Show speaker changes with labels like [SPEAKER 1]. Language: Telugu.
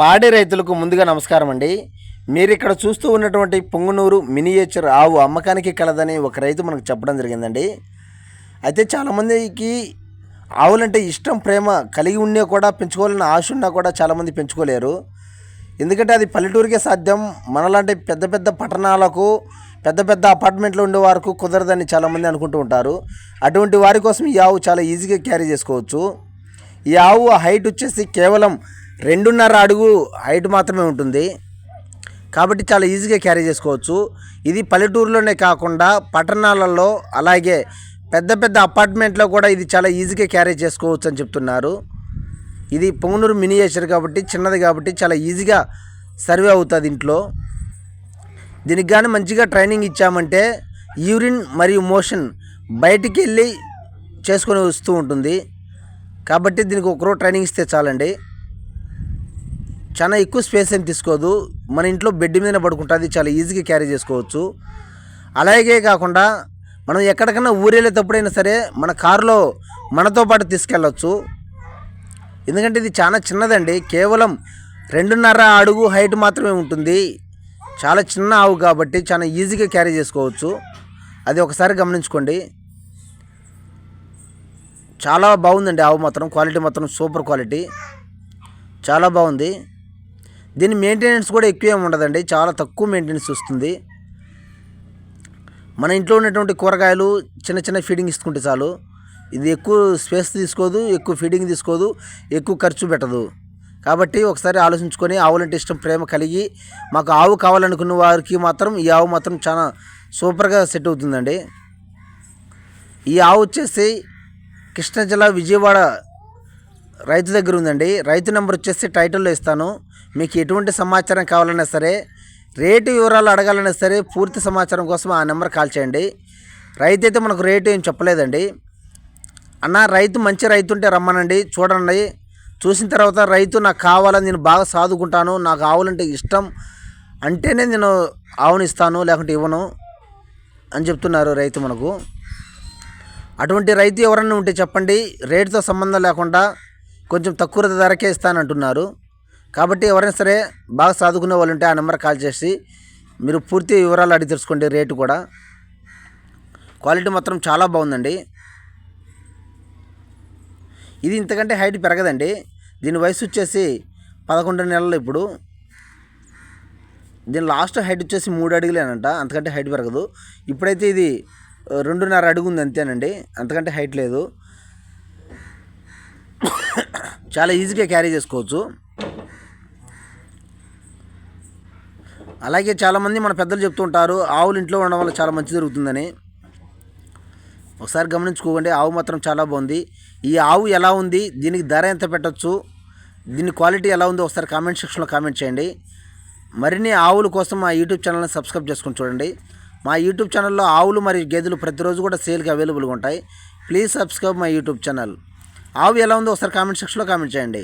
[SPEAKER 1] పాడి రైతులకు ముందుగా నమస్కారం అండి. మీరు ఇక్కడ చూస్తూ ఉన్నటువంటి పొంగునూరు మినియేచర్ ఆవు అమ్మకానికి కలదని ఒక రైతు మనకు చెప్పడం జరిగిందండి. అయితే చాలామందికి ఆవులంటే ఇష్టం ప్రేమ కలిగి ఉన్నా కూడా పెంచుకోవాలని ఆశ ఉన్నా కూడా చాలామంది పెంచుకోలేరు. ఎందుకంటే అది పల్లెటూరికే సాధ్యం. మనలాంటి పెద్ద పెద్ద పట్టణాలకు పెద్ద పెద్ద అపార్ట్మెంట్లో ఉండే వారికి కుదరదని చాలామంది అనుకుంటూ ఉంటారు. అటువంటి వారి కోసం ఈ ఆవు చాలా ఈజీగా క్యారీ చేసుకోవచ్చు. ఈ ఆవు హైట్ వచ్చేసి కేవలం రెండున్నర అడుగు హైట్ మాత్రమే ఉంటుంది. కాబట్టి చాలా ఈజీగా క్యారీ చేసుకోవచ్చు. ఇది పల్లెటూరులోనే కాకుండా పట్టణాలలో అలాగే పెద్ద పెద్ద అపార్ట్మెంట్లో కూడా ఇది చాలా ఈజీగా క్యారీ చేసుకోవచ్చు అని చెప్తున్నారు. ఇది పొంగునూరు మినియేచర్ కాబట్టి చిన్నది కాబట్టి చాలా ఈజీగా సర్వే అవుతుంది ఇంట్లో. దీనికి కానీ మంచిగా ట్రైనింగ్ ఇచ్చామంటే యూరిన్ మరియు మోషన్ బయటికి వెళ్ళి చేసుకొని వస్తూ ఉంటుంది. కాబట్టి దీనికి ఒకరోజు ట్రైనింగ్ ఇస్తే చాలండి. చాలా ఎక్కువ స్పేస్ ఏం తీసుకోదు. మన ఇంట్లో బెడ్ మీద పడుకుంటుంది. చాలా ఈజీగా క్యారీ చేసుకోవచ్చు. అలాగే కాకుండా మనం ఎక్కడికైనా ఊరేళ్ళేటప్పుడైనా సరే మన కారులో మనతో పాటు తీసుకెళ్ళవచ్చు ఎందుకంటే ఇది చాలా చిన్నదండి. కేవలం రెండున్నర అడుగు హైట్ మాత్రమే ఉంటుంది. చాలా చిన్న ఆవు కాబట్టి చాలా ఈజీగా క్యారీ చేసుకోవచ్చు. అది ఒకసారి గమనించుకోండి. చాలా బాగుందండి ఆవు మాత్రం. క్వాలిటీ మాత్రం సూపర్ క్వాలిటీ చాలా బాగుంది. దీని మెయింటెనెన్స్ కూడా ఎక్కువ ఏమి ఉండదండి. చాలా తక్కువ మెయింటెనెన్స్ వస్తుంది. మన ఇంట్లో ఉన్నటువంటి కూరగాయలు చిన్న చిన్న ఫీడింగ్ ఇస్తుంటే చాలు. ఇది ఎక్కువ స్పేస్ తీసుకోదు ఎక్కువ ఫీడింగ్ తీసుకోదు ఎక్కువ ఖర్చు పెట్టదు. కాబట్టి ఒకసారి ఆలోచించుకొని ఆవులంటే ఇష్టం ప్రేమ కలిగి మాకు ఆవు కావాలనుకున్న వారికి మాత్రం ఈ ఆవు మాత్రం చాలా సూపర్గా సెట్ అవుతుందండి. ఈ ఆవు వచ్చేసి కృష్ణా జిల్లా విజయవాడ రైతు దగ్గర ఉందండి. రైతు నెంబర్ వచ్చేసి టైటిల్లో ఇస్తాను. మీకు ఎటువంటి సమాచారం కావాలన్నా సరే రేటు వివరాలు అడగాలన్నా సరే పూర్తి సమాచారం కోసం ఆ నెంబర్ కాల్ చేయండి. రైతు అయితే మనకు రేటు ఏం చెప్పలేదండి. అన్న రైతు మంచి రైతు ఉంటే రమ్మనండి. చూడండి. చూసిన తర్వాత రైతు నాకు కావాలని నేను బాగా సాదుకుంటాను. నాకు ఆవులంటే ఇష్టం అంటేనే నేను ఆవును ఇస్తాను లేకుంటే ఇవ్వను అని చెప్తున్నారు రైతు మనకు. అటువంటి రైతు ఎవరన్నా ఉంటే చెప్పండి. రేటుతో సంబంధం లేకుండా కొంచెం తక్కువ ధరకే ఇస్తానంటున్నారు. కాబట్టి ఎవరైనా సరే బాగా చదువుకునే వాళ్ళు ఉంటే ఆ నెంబర్ కాల్ చేసి మీరు పూర్తి వివరాలు అడిగి తెలుసుకోండి రేటు కూడా. క్వాలిటీ మాత్రం చాలా బాగుందండి. ఇది ఇంతకంటే హైట్ పెరగదండి. దీని వయసు వచ్చేసి పదకొండు నెలలు ఇప్పుడు. దీని లాస్ట్ హైట్ వచ్చేసి మూడు అడుగులేనంట అంతకంటే హైట్ పెరగదు. ఇప్పుడైతే ఇది రెండున్నర అడుగు ఉంది అంతేనండి అంతకంటే హైట్ లేదు. చాలా ఈజీగా క్యారీ చేసుకోవచ్చు. అలాగే చాలామంది మన పెద్దలు చెప్తూ ఉంటారు ఆవులు ఇంట్లో ఉండడం వల్ల చాలా మంచి జరుగుతుందని. ఒకసారి గమనించుకోకండి ఆవు మాత్రం చాలా బాగుంది. ఈ ఆవు ఎలా ఉంది దీనికి ధర ఎంత పెట్టచ్చు దీని క్వాలిటీ ఎలా ఉందో ఒకసారి కామెంట్ సెక్షన్లో కామెంట్ చేయండి. మరిన్ని ఆవుల కోసం మా యూట్యూబ్ ఛానల్ని సబ్స్క్రైబ్ చేసుకొని చూడండి. మా యూట్యూబ్ ఛానల్లో ఆవులు మరియు గేదెలు ప్రతిరోజు కూడా సేల్కి అవైలబుల్గా ఉంటాయి. Please subscribe my YouTube channel ఆవు ఎలా ఉందో ఒకసారి కామెంట్ సెక్షన్లో కామెంట్ చేయండి.